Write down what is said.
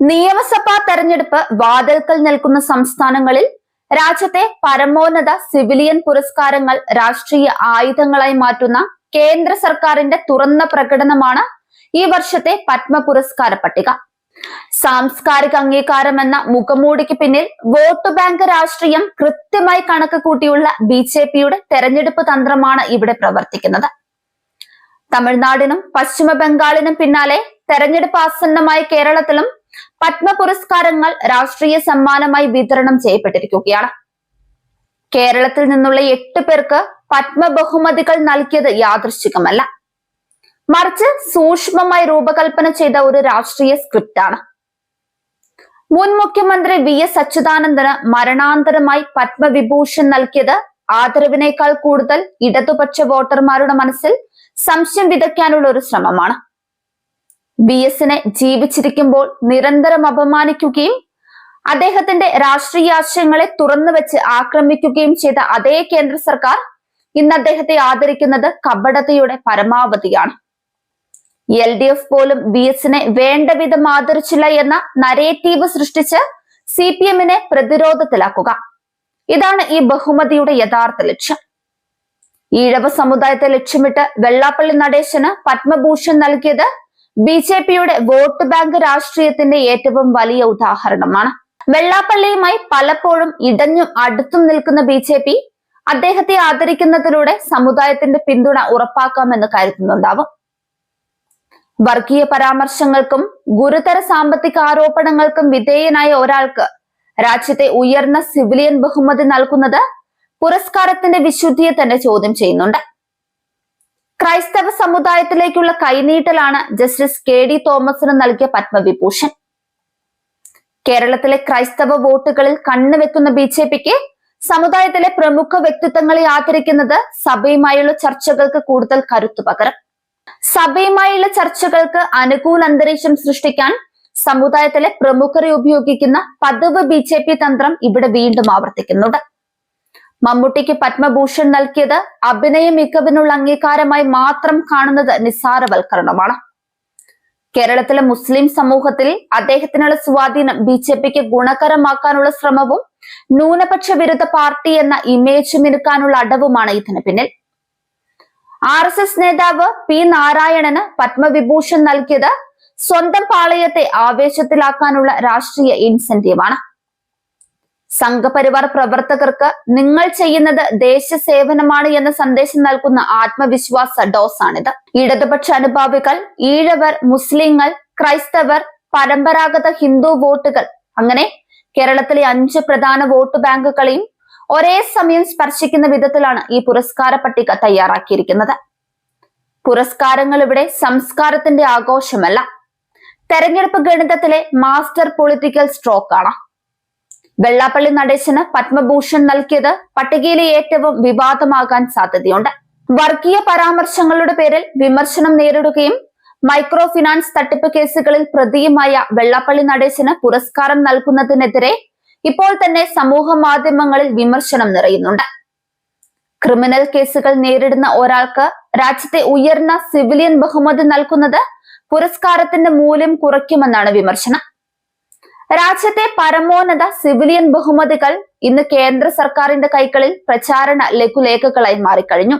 നിയമസഭാ തെരഞ്ഞെടുപ്പ് വാതിൽക്കൽ നിൽക്കുന്ന സംസ്ഥാനങ്ങളിൽ രാജ്യത്തെ പരമോന്നത സിവിലിയൻ പുരസ്കാരങ്ങൾ രാഷ്ട്രീയ ആയുധങ്ങളായി മാറ്റുന്ന കേന്ദ്ര സർക്കാരിന്റെ തുറന്ന പ്രകടനമാണ് ഈ വർഷത്തെ പത്മ പുരസ്കാര പട്ടിക. സാംസ്കാരിക അംഗീകാരം എന്ന മുഖമൂടിക്ക് പിന്നിൽ വോട്ട് ബാങ്ക് രാഷ്ട്രീയം കൃത്യമായി കണക്ക് കൂട്ടിയുള്ള ബി ജെ പിയുടെ തെരഞ്ഞെടുപ്പ് തന്ത്രമാണ് ഇവിടെ പ്രവർത്തിക്കുന്നത്. തമിഴ്നാടിനും പശ്ചിമ ബംഗാളിനും പിന്നാലെ തെരഞ്ഞെടുപ്പ് ആസന്നമായ കേരളത്തിലും പത്മ പുരസ്കാരങ്ങൾ രാഷ്ട്രീയ സമ്മാനമായി വിതരണം ചെയ്യപ്പെട്ടിരിക്കുകയാണ്. കേരളത്തിൽ നിന്നുള്ള എട്ട് പേർക്ക് പത്മ ബഹുമതികൾ നൽകിയത് യാദൃശ്ചികമല്ല. മറിച്ച് സൂക്ഷ്മമായി രൂപകൽപ്പന ചെയ്ത ഒരു രാഷ്ട്രീയ സ്ക്രിപ്റ്റാണ്. മുൻ മുഖ്യമന്ത്രി വി എസ് അച്യുതാനന്ദന് മരണാന്തരമായി പത്മവിഭൂഷൺ നൽകിയത് ആദരവിനേക്കാൾ കൂടുതൽ ഇടതുപക്ഷ വോട്ടർമാരുടെ മനസ്സിൽ സംശയം വിതയ്ക്കാനുള്ള ഒരു ശ്രമമാണ്. വി എസിനെ ജീവിച്ചിരിക്കുമ്പോൾ നിരന്തരം അപമാനിക്കുകയും അദ്ദേഹത്തിന്റെ രാഷ്ട്രീയ ആശയങ്ങളെ തുറന്നു വെച്ച് ആക്രമിക്കുകയും ചെയ്ത അതേ കേന്ദ്ര സർക്കാർ ഇന്ന് അദ്ദേഹത്തെ ആദരിക്കുന്നത് കപടതയുടെ പരമാവധിയാണ്. എൽ ഡി എഫ് പോലും ബി എസിനെ വേണ്ട വിധം ആദരിച്ചില്ല എന്ന നരേറ്റീവ് സൃഷ്ടിച്ച് സി പി എമ്മിനെ പ്രതിരോധത്തിലാക്കുക. ഇതാണ് ഈ ബഹുമതിയുടെ യഥാർത്ഥ ലക്ഷ്യം. ഈഴവ സമുദായത്തെ ലക്ഷ്യമിട്ട് വെള്ളാപ്പള്ളി നടേശന് പത്മഭൂഷൺ നൽകിയത് ബി ജെ പിയുടെ വോട്ട് ബാങ്ക് രാഷ്ട്രീയത്തിന്റെ ഏറ്റവും വലിയ ഉദാഹരണമാണ്. വെള്ളാപ്പള്ളിയുമായി പലപ്പോഴും ഇടഞ്ഞും അടുത്തും നിൽക്കുന്ന ബി ജെ പി അദ്ദേഹത്തെ ആദരിക്കുന്നതിലൂടെ സമുദായത്തിന്റെ പിന്തുണ ഉറപ്പാക്കാമെന്ന് കരുതുന്നുണ്ടാവും. വർഗീയ പരാമർശങ്ങൾക്കും ഗുരുതര സാമ്പത്തിക ആരോപണങ്ങൾക്കും വിധേയനായ ഒരാൾക്ക് രാജ്യത്തെ ഉയർന്ന സിവിലിയൻ ബഹുമതി നൽകുന്നത് പുരസ്കാരത്തിന്റെ വിശുദ്ധിയെ തന്നെ ചോദ്യം ചെയ്യുന്നുണ്ട്. ക്രൈസ്തവ സമുദായത്തിലേക്കുള്ള കൈനീട്ടലാണ് ജസ്റ്റിസ് കെ ഡി തോമസിന് നൽകിയ പത്മവിഭൂഷൺ. കേരളത്തിലെ ക്രൈസ്തവ വോട്ടുകളിൽ കണ്ണുവെക്കുന്ന ബി ജെ പിക്ക് സമുദായത്തിലെ പ്രമുഖ വ്യക്തിത്വങ്ങളെ ആദരിക്കുന്നത് സഭയുമായുള്ള ചർച്ചകൾക്ക് കൂടുതൽ കരുത്തു പകരം. സഭയുമായുള്ള ചർച്ചകൾക്ക് അനുകൂല അന്തരീക്ഷം സൃഷ്ടിക്കാൻ സമുദായത്തിലെ പ്രമുഖരെ ഉപയോഗിക്കുന്ന പതിവ് ബി തന്ത്രം ഇവിടെ വീണ്ടും ആവർത്തിക്കുന്നുണ്ട്. മമ്മൂട്ടിക്ക് പത്മഭൂഷൺ നൽകിയത് അഭിനയ മികവിനുള്ള അംഗീകാരമായി മാത്രം കാണുന്നത് നിസ്സാരവൽക്കരണമാണ്. കേരളത്തിലെ മുസ്ലിം സമൂഹത്തിൽ അദ്ദേഹത്തിനുള്ള സ്വാധീനം ബി ജെ പിക്ക് ഗുണകരമാക്കാനുള്ള ശ്രമവും ന്യൂനപക്ഷ വിരുദ്ധ പാർട്ടി എന്ന ഇമേജ് മിനുക്കാനുള്ള അടവുമാണ് ഇതിന് പിന്നിൽ. ആർ എസ് എസ് നേതാവ് പി നാരായണന് പത്മവിഭൂഷൺ നൽകിയത് സ്വന്തം പാളയത്തെ ആവേശത്തിലാക്കാനുള്ള രാഷ്ട്രീയ ഇൻസെന്റീവാണ് സംഘപരിവാർ പ്രവർത്തകർക്ക് നിങ്ങൾ ചെയ്യുന്നത് ദേശസേവനമാണ് എന്ന സന്ദേശം നൽകുന്ന ആത്മവിശ്വാസ ഡോസാണിത്. ഇടതുപക്ഷ അനുഭാവികൾ ഈഴവർ മുസ്ലിങ്ങൾ ക്രൈസ്തവർ പരമ്പരാഗത ഹിന്ദു വോട്ടുകൾ അങ്ങനെ കേരളത്തിലെ അഞ്ച് പ്രധാന വോട്ട് ബാങ്കുകളെയും ഒരേ സമയം സ്പർശിക്കുന്ന വിധത്തിലാണ് ഈ പുരസ്കാര പട്ടിക തയ്യാറാക്കിയിരിക്കുന്നത്. പുരസ്കാരങ്ങൾ ഇവിടെ സംസ്കാരത്തിന്റെ ആഘോഷമല്ല. തെരഞ്ഞെടുപ്പ് ഗണിതത്തിലെ മാസ്റ്റർ പൊളിറ്റിക്കൽ സ്ട്രോക്ക് ആണ് വെള്ളാപ്പള്ളി നടേശന് പത്മഭൂഷൺ നൽകിയത് പട്ടികയിലെ ഏറ്റവും വിവാദമാകാൻ സാധ്യതയുണ്ട്. വർഗീയ പരാമർശങ്ങളുടെ പേരിൽ വിമർശനം നേരിടുകയും മൈക്രോ ഫിനാൻസ് തട്ടിപ്പ് കേസുകളിൽ പ്രതിയുമായ വെള്ളാപ്പള്ളി നടേശന് പുരസ്കാരം നൽകുന്നതിനെതിരെ ഇപ്പോൾ തന്നെ സമൂഹ മാധ്യമങ്ങളിൽ വിമർശനം നിറയുന്നുണ്ട്. ക്രിമിനൽ കേസുകൾ നേരിടുന്ന ഒരാൾക്ക് രാജ്യത്തെ ഉയർന്ന സിവിലിയൻ ബഹുമതി നൽകുന്നത് പുരസ്കാരത്തിന്റെ മൂല്യം കുറയ്ക്കുമെന്നാണ് വിമർശനം. രാജ്യത്തെ പരമോന്നത സിവിലിയൻ ബഹുമതികൾ ഇന്ന് കേന്ദ്ര സർക്കാരിന്റെ കൈകളിൽ പ്രചാരണ ലഘുലേഖകളായി മാറിക്കഴിഞ്ഞു.